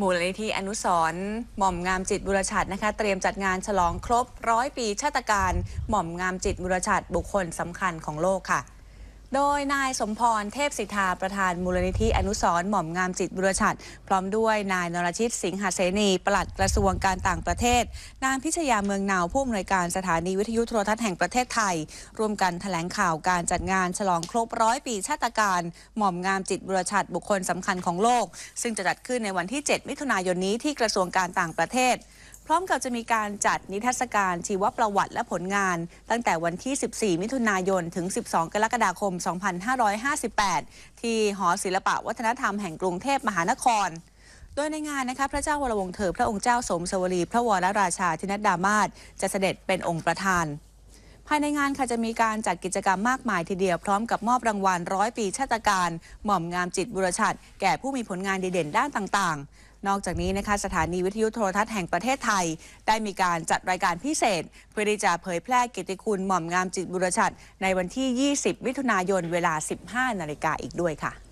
มูลนิธิอนุสรณ์หม่อมงามจิตบุรชัดนะคะ เตรียมจัดงานฉลองครบร้อยปีชาติการ หม่อมงามจิตบุรชัดบุคคลสำคัญของโลกค่ะ โดยนายสมพรเทพสิทธาประธานมูลนิธิอนุสร์หม่อมงามจิตบุรชัดพร้อมด้วยนายนรชิตสิงหเสนีปลัดกระทรวงการต่างประเทศ นางพิชยาเมืองนาวผู้อำนวยการสถานีวิทยุโทรทัศน์แห่งประเทศไทย ร่วมกันแถลงข่าวการจัดงานฉลองครบร้อยปีชาตการ หม่อมงามจิตบุรชัดบุคคลสำคัญของโลก ซึ่งจะจัดขึ้นในวันที่ 7 มิถุนายนนี้ที่กระทรวงการต่างประเทศ พร้อมกับจะมีการจัดนิทรรศการชีวประวัติและผลงาน ตั้งแต่วันที่ 14 มิถุนายน ถึง 12 กรกฎาคม 2558 ที่หอศิลปะวัฒนธรรมแห่งกรุงเทพมหานคร โดยในงานนะคะพระเจ้าวรวงเธอ พระองค์เจ้าสมสวรี พระวรราชาธินัดดามาศจะเสด็จเป็นองค์ประธาน ภายในงานค่ะจะมีการจัดกิจกรรมมากมายทีเดียวพร้อมกับมอบรางวัลร้อยปีชาตการ หม่อมงามจิตบุรชัดแก่ผู้มีผลงานดีเด่นด้านต่างๆ นอกจากนี้นะคะสถานีวิทยุโทรทัศน์แห่งประเทศไทย ได้มีการจัดรายการพิเศษ เพื่อที่จะเผยแพร่กิตติคุณหม่อมงามจิตบุรชัดในวันที่ 20 มิถุนายนเวลา 15 นาฬิกาอีกด้วยค่ะ